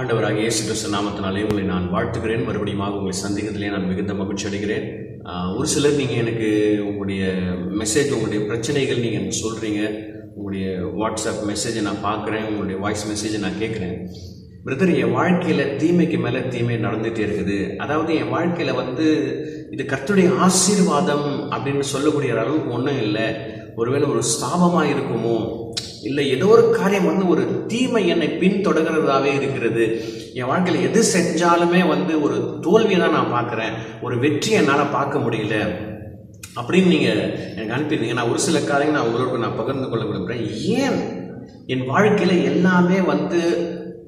ஆண்டவராக இயேசு கிறிஸ்து நாமத்தினாலே உங்களை நான் வாழ்த்துகிறேன். மறுபடியும் உங்களை சந்திக்கிறதுலே நான் மிகுந்த மகிழ்ச்சி அடைகிறேன். ஒரு சிலர் நீங்கள் எனக்கு உங்களுடைய மெசேஜ் உங்களுடைய பிரச்சனைகள் நீங்கள் எனக்கு சொல்கிறீங்க உங்களுடைய வாட்ஸ்அப் மெசேஜை நான் பார்க்குறேன். உங்களுடைய வாய்ஸ் மெசேஜை நான் கேட்குறேன். பிரதர் என் வாழ்க்கையில் தீமைக்கு மேலே தீமை நடந்துகிட்டே இருக்குது. அதாவது என் வாழ்க்கையில் வந்து இது கர்த்துடைய ஆசீர்வாதம் அப்படின்னு சொல்லக்கூடிய அளவுக்கு ஒன்றும் இல்லை. ஒருவேளை ஒரு ஸ்தாபமாக இருக்குமோ? இல்லை ஏதோ ஒரு காரியம் வந்து ஒரு தீமை என்னை பின்தொடர்கிறதாவே இருக்கிறது. என் வாழ்க்கையில் எது செஞ்சாலுமே வந்து ஒரு தோல்வியை தான் நான் பார்க்குறேன். ஒரு வெற்றி என்னால் பார்க்க முடியல. அப்படின்னு நீங்கள் எனக்கு அனுப்பியிருந்தீங்க. நான் ஒரு சில காரியங்கள் நான் உங்களோட நான் பகிர்ந்து கொள்ள விரும்புகிறேன் ஏன் என் வாழ்க்கையில் எல்லாமே வந்து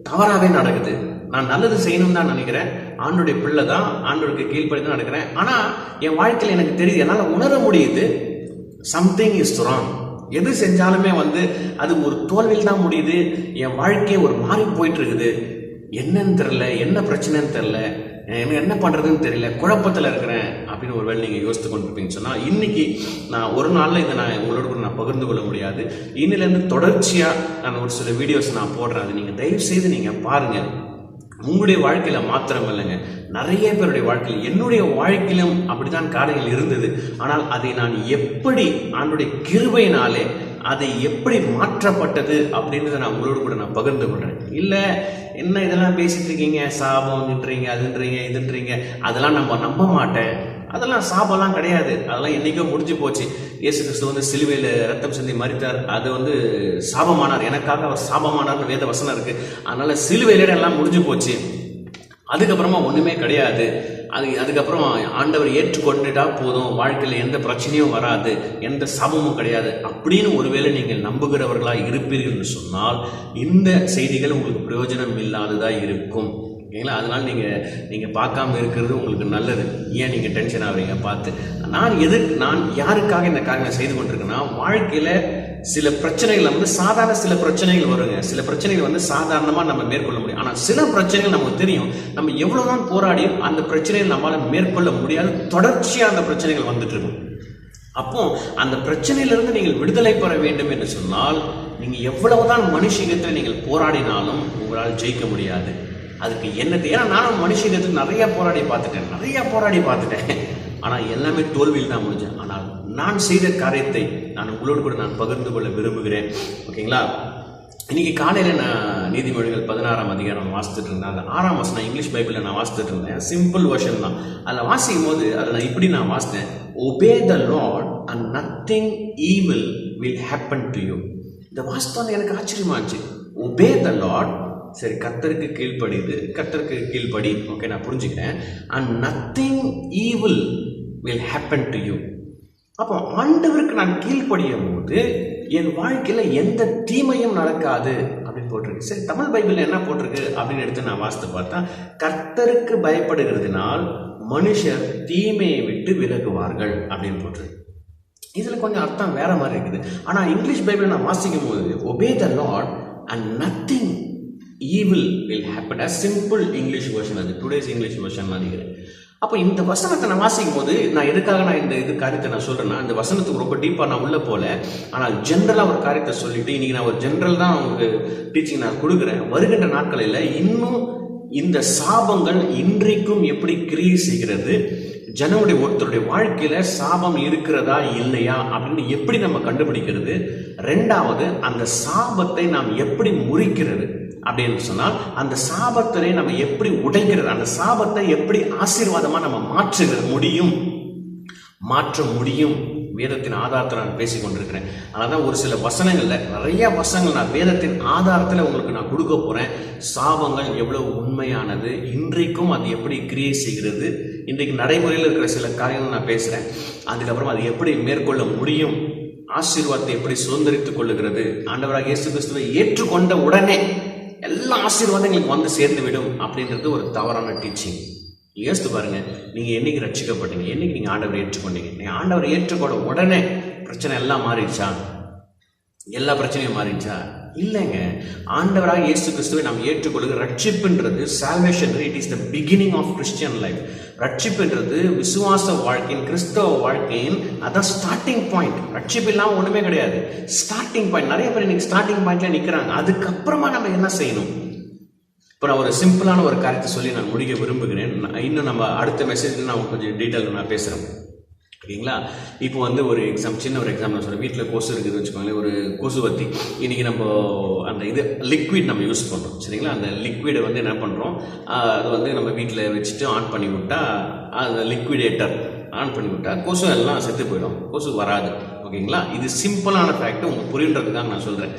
தவறாகவே நடக்குது? நான் நல்லது செய்யணும்னு தான் நினைக்கிறேன். ஆண்டோடைய பிள்ளை தான் ஆண்டோருக்கு கீழ்ப்படி தான் நடக்கிறேன். ஆனால் என் வாழ்க்கையில் எனக்கு தெரியுது என்னால் உணர முடியுது சம்திங் இஸ் ராங் எது செஞ்சாலுமே வந்து அது ஒரு தோல்வியில் தான் முடியுது. என் வாழ்க்கையே ஒரு மாறி போயிட்டு இருக்குது என்னன்னு தெரில என்ன பிரச்சனைன்னு தெரில எனக்கு என்ன பண்ணுறதுன்னு தெரியல குழப்பத்தில் இருக்கிறேன் அப்படின்னு ஒருவேளை நீங்கள் யோசித்து கொண்டிருப்பீங்கன்னு சொன்னால் இன்னைக்கு நான் ஒரு நாளில் இதை நான் உங்களோட கூட நான் பகிர்ந்து கொள்ள முடியாது. இன்னிலேருந்து தொடர்ச்சியாக நான் ஒரு சில வீடியோஸ் நான் போடுறேன். அது நீங்கள் தயவு செய்து நீங்கள் பாருங்கள் உங்களுடைய வாழ்க்கையில் மாத்திரம் இல்லைங்க. நிறைய பேருடைய வாழ்க்கையில் என்னுடைய வாழ்க்கையிலும் அப்படித்தான் காரியங்கள் இருந்தது. ஆனால் அதை நான் எப்படி ஆண்டுடைய கிருபையினாலே அதை எப்படி மாற்றப்பட்டது அப்படின்றத நான் உங்களோடு கூட நான் பகிர்ந்து கொள்றேன். இல்லை என்ன இதெல்லாம் பேசிட்டு இருக்கீங்க? சாபம்ன்றீங்க அதுன்றீங்க இதுன்றீங்க அதெல்லாம் நம்ம நம்ப மாட்டேன். அதெல்லாம் சாபம்லாம் கிடையாது. அதெல்லாம் என்னைக்கோ முடிஞ்சு போச்சு. இயேசு கிறிஸ்து வந்து சிலுவையில் ரத்தம் சிந்தி மறித்தார் அது வந்து சாபமானார். எனக்காக அவர் சாபமானார்னு வேத வசனம் இருக்கு. அதனால சிலுவையில எல்லாம் முடிஞ்சு போச்சு. அதுக்கப்புறமா ஒன்றுமே கிடையாது. அது அதுக்கப்புறம் ஆண்டவர் ஏற்றுக்கொண்டுட்டா போதும். வாழ்க்கையில் எந்த பிரச்சனையும் வராது. எந்த சாபமும் கிடையாது. அப்படின்னு ஒருவேளை நீங்கள் நம்புகிறவர்களாக இருப்பீர்கள் சொன்னால் இந்த செய்திகள் உங்களுக்கு பிரயோஜனம் இல்லாததாக இருக்கும். ஓகேங்களா? அதனால் நீங்கள் நீங்கள் பார்க்காம இருக்கிறது உங்களுக்கு நல்லது. ஏன் நீங்கள் டென்ஷன் ஆகுறீங்க? பார்த்து. நான் எது நான் யாருக்காக இந்த காரியங்களை செய்து கொண்டிருக்கேன்னா வாழ்க்கையில் சில பிரச்சனைகள் வந்து சாதாரண சில பிரச்சனைகள் வருங்க. சில பிரச்சனைகள் வந்து சாதாரணமாக நம்ம மேற்கொள்ள முடியும். ஆனால் சில பிரச்சனைகள் நமக்கு தெரியும். நம்ம எவ்வளோதான் போராடியும் அந்த பிரச்சனைகள் நம்மளால் மேற்கொள்ள முடியாது. தொடர்ச்சியாக அந்த பிரச்சனைகள் வந்துட்டு இருக்கும். அப்போ அந்த பிரச்சனையிலிருந்து நீங்கள் விடுதலை பெற வேண்டும் என்று சொன்னால் நீங்கள் எவ்வளவுதான் மனுஷீகத்தில் நீங்கள் போராடினாலும் உங்களால் ஜெயிக்க முடியாது. அதுக்கு என்னது? ஏன்னா நானும் மனுஷத்துக்கு நிறைய போராடி பார்த்துட்டேன் நிறைய போராடி பார்த்துட்டேன். ஆனால் எல்லாமே தோல்வியில் தான் முடிஞ்சேன். ஆனால் நான் செய்த காரியத்தை நான் உங்களோடு கூட நான் பகிர்ந்து கொள்ள விரும்புகிறேன். ஓகேங்களா? இன்னைக்கு காலையில் நான் நீதிமொழிகள் பதினாறாம் அதிகாரம் வாசித்துட்டு இருந்தேன். அந்த ஆறாம் வசனம் இங்கிலீஷ் பைபிளில் நான் வாசித்துட்டு இருந்தேன். சிம்பிள் வருஷன் தான். அதில் வாசிக்கும் போது அதில் நான் இப்படி நான் வாசித்தேன். Obey the Lord and nothing evil will happen to you இந்த வாஸ்தவம் எனக்கு ஆச்சரியமாச்சு ஒபே த லார்ட் சரி கத்தருக்கு கீழ்ப்படிது கத்தருக்கு கீழ்ப்படி. ஓகே நான் புரிஞ்சுக்கிறேன். And nothing evil will happen to you அப்போ ஆண்டவருக்கு நான் கீழ்ப்படியும் போது என் வாழ்க்கையில் எந்த தீமையும் நடக்காது அப்படின்னு போட்டிருக்கு. சரி தமிழ் பைபிளில் என்ன போட்டிருக்கு அப்படின்னு எடுத்து நான் வாசித்து பார்த்தா கர்த்தருக்கு பயப்படுகிறதுனால் மனுஷர் தீமையை விட்டு விலகுவார்கள் அப்படின்னு போட்டிருக்கு. இதில் கொஞ்சம் அர்த்தம் வேற மாதிரி இருக்குது. ஆனால் இங்கிலீஷ் பைபிள் நான் வாசிக்கும் போது obey the Lord and nothing evil will happen a simple English version அது டுடேஸ் இங்கிலீஷ் வேர்ஷன் மாதிரி அப்போ இந்த வசனத்தை நான் வாசிக்கும் போது நான் எதுக்காக நான் இந்த இது காரியத்தை நான் சொல்கிறேன்னா இந்த வசனத்துக்கு ரொம்ப டீப்பாக நான் உள்ள போல ஆனால் ஜென்ரலாக ஒரு காரியத்தை சொல்லிட்டு இன்னைக்கு நான் ஒரு ஜென்ரல் தான் உங்களுக்கு டீச்சிங் நான் கொடுக்குறேன். வருகின்ற நாட்களில் இன்னும் இந்த சாபங்கள் இன்றைக்கும் எப்படி கிரியை செய்கிறது? ஜனங்களுடைய ஒருத்தருடைய வாழ்க்கையில சாபம் இருக்கிறதா இல்லையா அப்படின்னு எப்படி நம்ம கண்டுபிடிக்கிறது? ரெண்டாவது அந்த சாபத்தை நாம் எப்படி முறிக்கிறது? அப்படின்னு சொன்னால் அந்த சாபத்திலே நம்ம எப்படி உடைக்கிறது அந்த சாபத்தை எப்படி ஆசீர்வாதமா நம்ம மாற்றுகிற முடியும்? மாற்ற முடியும். வேதத்தின் ஆதாரத்தில் நான் பேசி கொண்டிருக்கிறேன். அதனால தான் ஒரு சில வசனங்களில் நிறைய வசனங்கள் நான் வேதத்தின் ஆதாரத்தில் உங்களுக்கு நான் கொடுக்க போகிறேன் சாபங்கள் எவ்வளவு உண்மையானது இன்றைக்கும் அது எப்படி கிரியேட் செய்கிறது இன்றைக்கு நடைமுறையில் இருக்கிற சில காரியங்கள் நான் பேசுகிறேன் அதுக்கப்புறம் அது எப்படி மேற்கொள்ள முடியும் ஆசீர்வாதத்தை எப்படி சுதந்திரித்துக் கொள்ளுகிறது ஆண்டவராக இயேசு கிறிஸ்துவை ஏற்றுக்கொண்ட உடனே எல்லா ஆசீர்வாதங்களும் வந்து சேர்ந்து விடும் அப்படின்றது ஒரு தவறான டீச்சிங் யோசித்து பாருங்க. நீங்க என்னைக்கு ரட்சிக்கப்பட்டீங்க? என்னைக்கு நீங்க ஆண்டவரை ஏற்றுக்கொண்டீங்க? நீங்க ஆண்டவரை ஏற்றுக்கொண்ட உடனே பிரச்சனை எல்லாம் மாறிடுச்சா? எல்லா பிரச்சனையும் மாறிடுச்சா? இல்லைங்க. ஆண்டவராக இயேசு கிறிஸ்துவை நாம் ஏற்றுக்கொள்ளுங்க ரட்சிப்புன்றது salvation it is the beginning of Christian life ரட்சிப்புன்றது விசுவாச வாழ்க்கையின் கிறிஸ்தவ வாழ்க்கையின் அதான் ஸ்டார்டிங் பாயிண்ட் ரட்சிப்பு இல்லாமல் ஒன்றுமே கிடையாது. ஸ்டார்டிங் பாயிண்ட் நிறைய பேர் இன்னைக்கு ஸ்டார்டிங் பாயிண்ட்ல நிற்கிறாங்க அதுக்கப்புறமா நம்ம என்ன செய்யணும்? இப்போ நான் ஒரு சிம்பிளான ஒரு காரியத்தை சொல்லி நான் முடிக்க விரும்புகிறேன். நான் இன்னும் நம்ம அடுத்த மெசேஜ் நான் கொஞ்சம் டீட்டெயில் நான் பேசுகிறேன் ஓகேங்களா இப்போ வந்து ஒரு எக்ஸாம் சின்ன ஒரு எக்ஸாம் நான் சொல்கிறேன் வீட்டில் கொசு இருக்குதுன்னு வச்சுக்கோங்களேன் ஒரு கொசு கொசுவத்தி இன்றைக்கி நம்ம அந்த இது லிக்விட் நம்ம யூஸ் பண்ணுறோம் சரிங்களா? அந்த லிக்விடை வந்து என்ன பண்ணுறோம் அது வந்து நம்ம வீட்டில் வச்சுட்டு ஆன் பண்ணி விட்டா அந்த லிக்விடேட்டர் ஆன் பண்ணி விட்டா கொசு எல்லாம் செத்து போயிடும். கொசு வராது. ஓகேங்களா? இது சிம்பிளான ஃபேக்ட் உங்களுக்கு புரியுன்றதுக்காக நான் சொல்கிறேன்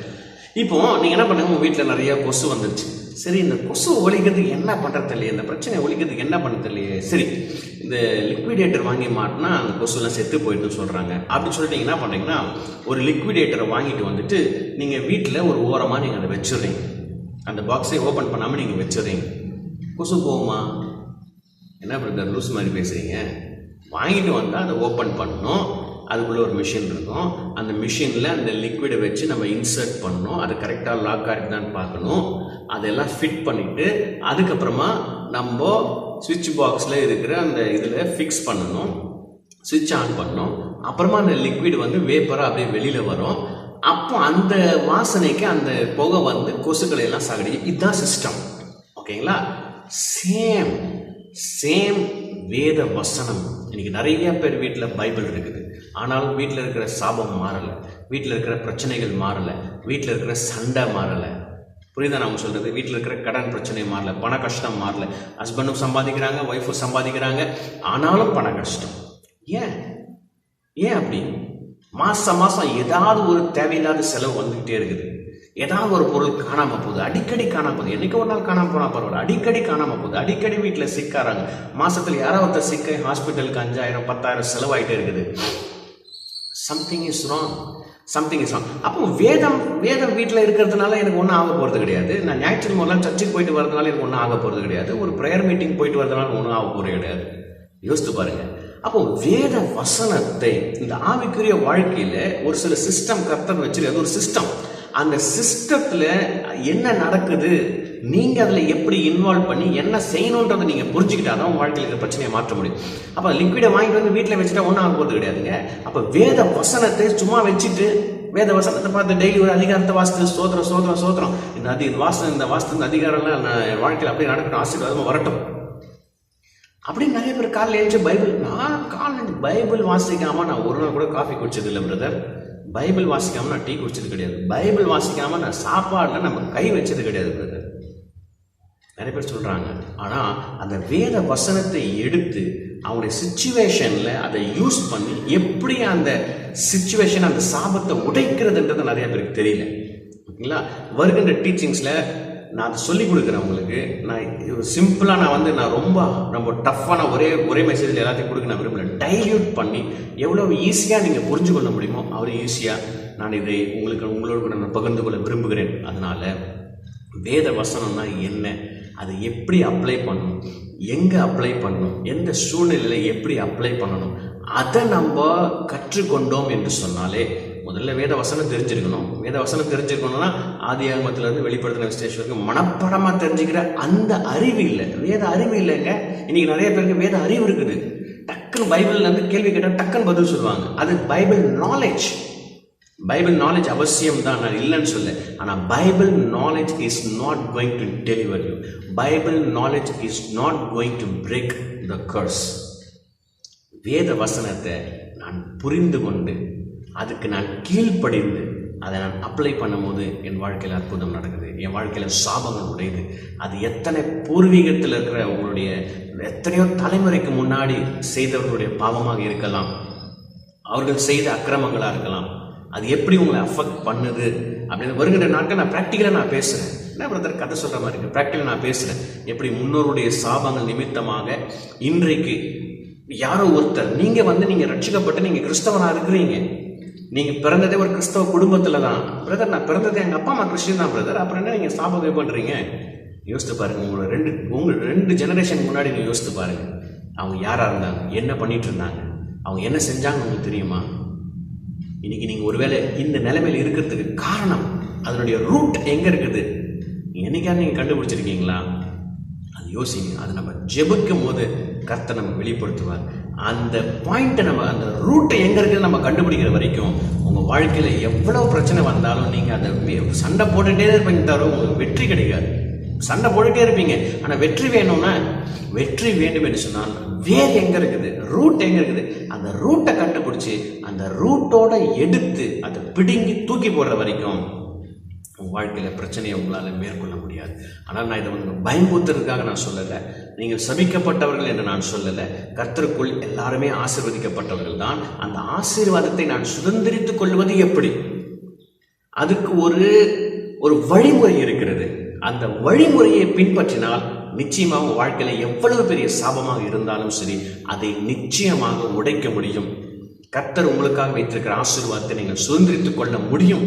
இப்போது நீங்கள் என்ன பண்ணுங்கள் உங்கள் வீட்டில் நிறைய கொசு வந்துருச்சு. சரி இந்த கொசு ஒழிக்கிறதுக்கு என்ன பண்ணுறது இல்லையே இந்த பிரச்சனை ஒழிக்கிறதுக்கு என்ன பண்ணுறது இல்லையே சரி இந்த லிக்விடேட்டர் வாங்கி மாட்டினா அந்த கொசுலாம் செத்து போயிட்டுன்னு சொல்கிறாங்க அப்படின்னு சொல்லிட்டு என்ன பண்ணுறீங்கன்னா ஒரு லிக்விடேட்டரை வாங்கிட்டு வந்துட்டு நீங்கள் வீட்டில் ஒரு ஓரமாக நீங்கள் அதை வச்சுடுறீங்க. அந்த பாக்ஸை ஓப்பன் பண்ணாமல் நீங்கள் வச்சுடுறீங்க. கொசு போகுமா? என்ன பண்ணுறது லூஸ் மாதிரி பேசுகிறீங்க வாங்கிட்டு வந்தால் அதை ஓப்பன் பண்ணணும். அதுக்குள்ளே ஒரு மிஷின் இருக்கும். அந்த மிஷினில் அந்த லிக்விடை வச்சு நம்ம இன்சர்ட் பண்ணணும். அது கரெக்டாக லாக் ஆகிருக்குதான்னு பார்க்கணும். அதெல்லாம் ஃபிட் பண்ணிவிட்டு அதுக்கப்புறமா நம்ம சுவிட்ச் பாக்ஸில் இருக்கிற அந்த இதில் ஃபிக்ஸ் பண்ணணும். சுவிட்ச் ஆன் பண்ணணும். அப்புறமா அந்த லிக்விட் வந்து வேப்பராக அப்படியே வெளியில் வரும். அப்போ அந்த வாசனைக்கு அந்த புகை வந்து கொசுக்களை எல்லாம் சாகடிக்கும். இதுதான் சிஸ்டம் ஓகேங்களா? சேம் சேம் வேத வசனம். இன்னைக்கு நிறைய பேர் வீட்டில் பைபிள் இருக்குது. ஆனால் வீட்டில் இருக்கிற சாபம் மாறலை. வீட்டில் இருக்கிற பிரச்சனைகள் மாறலை. வீட்டில் இருக்கிற சண்டை மாறலை. புரியுதா நம்ம சொல்றது? வீட்டில் இருக்கிற கடன் பிரச்சனை மாறல பண கஷ்டம் மாறல. ஹஸ்பண்டும் சம்பாதிக்கிறாங்க ஒய்ஃபும் சம்பாதிக்கிறாங்க. ஆனாலும் பண கஷ்டம். ஏன்? ஏன் அப்படி? மாசம் மாசம் ஏதாவது ஒரு தேவையில்லாத செலவு வந்துகிட்டே இருக்குது. ஏதாவது ஒரு பொருள் காணாம போகுது. அடிக்கடி காணாம போகுது. என்னைக்கு ஒரு நாள் காணாம போனா பரவாயில்ல. அடிக்கடி காணாம போகுது. அடிக்கடி வீட்டில் சிக்காராங்க மாசத்துல யாராவது ஒருத்தர் சிக்க ஹாஸ்பிட்டலுக்கு அஞ்சாயிரம் பத்தாயிரம் செலவாயிட்டே இருக்குது. Something is wrong something is wrong அப்போ வேதம் வேதம் வீட்டில் இருக்கிறதுனால எனக்கு ஒன்றும் ஆக போகிறது கிடையாது. நான் ஞாயிற்றுக்கிழமெல்லாம் சர்ச்சுக்கு போயிட்டு வரதுனால எனக்கு ஒன்றும் ஆக போகிறது கிடையாது. ஒரு ப்ரேயர் மீட்டிங் போயிட்டு வரதுனால ஒன்றும் ஆக போகிறது கிடையாது. யோசித்து பாருங்க. அப்போ வேத வசனத்தை இந்த ஆவிக்குரிய வாழ்க்கையில் ஒரு சில சிஸ்டம் கர்த்தன் வச்சிருக்காது ஒரு சிஸ்டம் அந்த சிஸ்டத்தில் என்ன நடக்குது? நீங்கள் அதில் எப்படி இன்வால்வ் பண்ணி என்ன செய்யணுன்றதை நீங்கள் புரிஞ்சுக்கிட்டாதான் தான் வாழ்க்கையில் இருக்கிற பிரச்சனையை மாற்ற முடியும். அப்போ லிக்விடை வாங்கிட்டு வந்து வீட்டில் வச்சுட்டா ஒன்றும் ஆக போகிறது கிடையாதுங்க. அப்போ வேத வசனத்தை சும்மா வச்சுட்டு வேத வசனத்தை பார்த்து டெய்லி ஒரு அதிகாரத்தை வாசித்து சோதரம் சோதரம் சோதரம் இந்த அதி வாசனம் இந்த வாசனம் இந்த அதிகாரம்லாம் நான் வாழ்க்கையில் அப்படியே நடக்கணும் ஆசீர்வாதமாக வரட்டும். அப்படின்னு நிறைய பேர் காலையில் எழுந்து பைபிள் நான் காலையில் பைபிள் வாசிக்காமல் நான் ஒரு நாள் கூட காஃபி குடிச்சது இல்லை பிரதர் பைபிள் வாசிக்காம நான் டீ குடிச்சது கிடையாது. பைபிள் வாசிக்காம நான் சாப்பாடுல நம்ம கை வச்சது கிடையாது பிரதர் நிறைய பேர் சொல்றாங்க. ஆனா அந்த வேத வசனத்தை எடுத்து அவங்களுடைய சுச்சுவேஷன்ல அதை யூஸ் பண்ணி எப்படி அந்த சுச்சுவேஷன் அந்த சாபத்தை உடைக்கிறதுன்றது நிறைய பேருக்கு தெரியல. ஓகேங்களா? வருகின்ற டீச்சிங்ஸ்ல நான் அதை சொல்லிக் கொடுக்குறேன் உங்களுக்கு. நான் சிம்பிளாக நான் வந்து நான் ரொம்ப ரொம்ப டஃப்பான ஒரே ஒரே மெசேஜில் எல்லாத்தையும் கொடுக்க நான் விரும்பல. டைல்யூட் பண்ணி எவ்வளோ ஈஸியாக நீங்கள் புரிஞ்சு கொள்ள முடியுமோ அவ்வளோ ஈஸியாக நான் இதை உங்களுக்கு உங்களோட கூட நான் பகிர்ந்து கொள்ள விரும்புகிறேன். அதனால் வேத வசனம்னா என்ன? அதை எப்படி அப்ளை பண்ணணும்? எங்கே அப்ளை பண்ணணும்? எந்த சூழ்நிலையில் எப்படி அப்ளை பண்ணணும்? அதை நம்ம கற்றுக்கொண்டோம் என்று சொன்னாலே முதல்ல வேத வசனம் தெரிஞ்சிருக்கணும். வேத வசனம் தெரிஞ்சிருக்கணும்னா ஆதி ஆகமத்திலேருந்து வெளிப்படுத்தின விசேஷம் வரைக்கும் மனப்படமாக தெரிஞ்சுக்கிற அந்த அறிவு இல்லை. வேத அறிவு இல்லைங்க. இன்னைக்கு நிறைய பேருக்கு வேத அறிவு இருக்குது. டக்குன்னு பைபிள்லேருந்து கேள்வி கேட்டால் டக்குன்னு பதில் சொல்லுவாங்க. அது பைபிள் நாலேஜ் பைபிள் நாலேஜ் அவசியம் தான். நான் இல்லைன்னு சொல்ல ஆனால் Bible knowledge is not going to deliver you Bible knowledge is not going to break the curse வேத வசனத்தை நான் புரிந்து கொண்டு அதுக்கு நான் கீழ்ப்படிந்து அதை நான் அப்ளை பண்ணும்போது என் வாழ்க்கையில் அற்புதம் நடக்குது. என் வாழ்க்கையில் சாபங்கள் உடையுது. அது எத்தனை பூர்வீகத்தில் இருக்கிற உங்களுடைய எத்தனையோ தலைமுறைக்கு முன்னாடி செய்தவர்களுடைய பாவமாக இருக்கலாம். அவர்கள் செய்த அக்கிரமங்களாக இருக்கலாம். அது எப்படி உங்களை அஃபெக்ட் பண்ணுது அப்படின்னு வருகிற நாட்கள் நான் ப்ராக்டிக்கலாக நான் பேசுகிறேன் என்ன பிரதர் கதை சொல்கிற மாதிரி இருக்குது ப்ராக்டிக்கலாக நான் பேசுகிறேன் எப்படி முன்னோருடைய சாபங்கள் நிமித்தமாக இன்றைக்கு யாரோ ஒருத்தர் நீங்கள் வந்து நீங்கள் ரட்சிக்கப்பட்டு நீங்கள் கிறிஸ்தவனாக இருக்கிறீங்க. நீங்கள் பிறந்ததே ஒரு கிறிஸ்தவ குடும்பத்தில் தான். பிரதர் நான் பிறந்ததே எங்கள் அப்பா அம்மா கிறிஸ்டின் தான் பிரதர் அப்புறம் என்ன நீங்கள் சாபம் பண்ணுறீங்க யோசித்து பாருங்க உங்களோட ரெண்டு உங்கள் ரெண்டு ஜெனரேஷன் முன்னாடி நீங்கள் யோசித்து பாருங்க. அவங்க யாராக இருந்தாங்க? என்ன பண்ணிட்டு இருந்தாங்க? அவங்க என்ன செஞ்சாங்க உங்களுக்கு தெரியுமா? இன்னைக்கு நீங்கள் ஒருவேளை இந்த நிலைமையில் இருக்கிறதுக்கு காரணம் அதனுடைய ரூட் எங்கே இருக்குது? என்னைக்காவது நீங்கள் கண்டுபிடிச்சிருக்கீங்களா? அது யோசிங்க. அது நம்ம ஜெபிக்கும் போது கர்த்தர் நம்ம வெளிப்படுத்துவார். அந்த பாயிண்ட்டை நம்ம அந்த ரூட்டை எங்கே இருக்குன்னு நம்ம கண்டுபிடிக்கிற வரைக்கும் உங்கள் வாழ்க்கையில் எவ்வளோ பிரச்சனை வந்தாலும் நீங்கள் அதை சண்டை போட்டுகிட்டே இருப்பீங்க தவிர உங்களுக்கு வெற்றி கிடைக்காது. சண்டை போட்டுகிட்டே இருப்பீங்க. ஆனால் வெற்றி வேணும்னா வெற்றி வேண்டும் என்று சொன்னால் வேர் எங்கே இருக்குது? ரூட் எங்கே இருக்குது? அந்த ரூட்டை கண்டுபிடிச்சி அந்த ரூட்டோட எடுத்து அதை பிடுங்கி தூக்கி போடுற வரைக்கும் உங்கள் வாழ்க்கையில் பிரச்சனையை உங்களால் மேற்கொள்ள முடியாது. ஆனால் நான் இதை வந்து பயம்பூத்துறதுக்காக நான் சொல்லலை. நீங்கள் சபிக்கப்பட்டவர்கள் என்று நான் சொல்லலை. கர்த்தருக்குள் எல்லாருமே ஆசீர்வதிக்கப்பட்டவர்கள் தான் அந்த ஆசீர்வாதத்தை நான் சுதந்திரித்துக் கொள்வது எப்படி? அதுக்கு ஒரு ஒரு வழிமுறை இருக்கிறது. அந்த வழிமுறையை பின்பற்றினால் நிச்சயமாக வாழ்க்கையில் எவ்வளவு பெரிய சாபமாக இருந்தாலும் சரி அதை நிச்சயமாக உடைக்க முடியும். கர்த்தர் உங்களுக்காக வைத்திருக்கிற ஆசீர்வாதத்தை நீங்கள் சுதந்திரித்துக் கொள்ள முடியும்.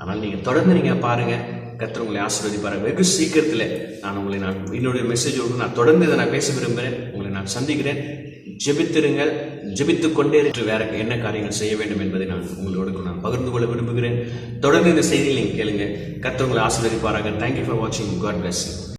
ஆனால் நீங்கள் தொடர்ந்து நீங்கள் பாருங்கள் கத்திர உங்களை ஆசீர்வதிப்பார் வெகு சீக்கிரத்தில் நான் உங்களை நான் என்னுடைய மெசேஜோடு நான் தொடர்ந்து இதை நான் பேச விரும்புகிறேன். உங்களை நான் சந்திக்கிறேன். ஜெபித்திருங்கள். ஜெபித்து கொண்டே வேற என்ன காரியங்கள் செய்ய வேண்டும் என்பதை நான் உங்களோடு நான் பகிர்ந்து கொள்ள விரும்புகிறேன். தொடர்ந்து இந்த செய்தியை நீங்கள் கேளுங்க. கர்த்தர் உங்களை ஆசீர்வதிப்பாராக. தேங்க்யூ ஃபார் வாட்சிங் காட் பிளஸ்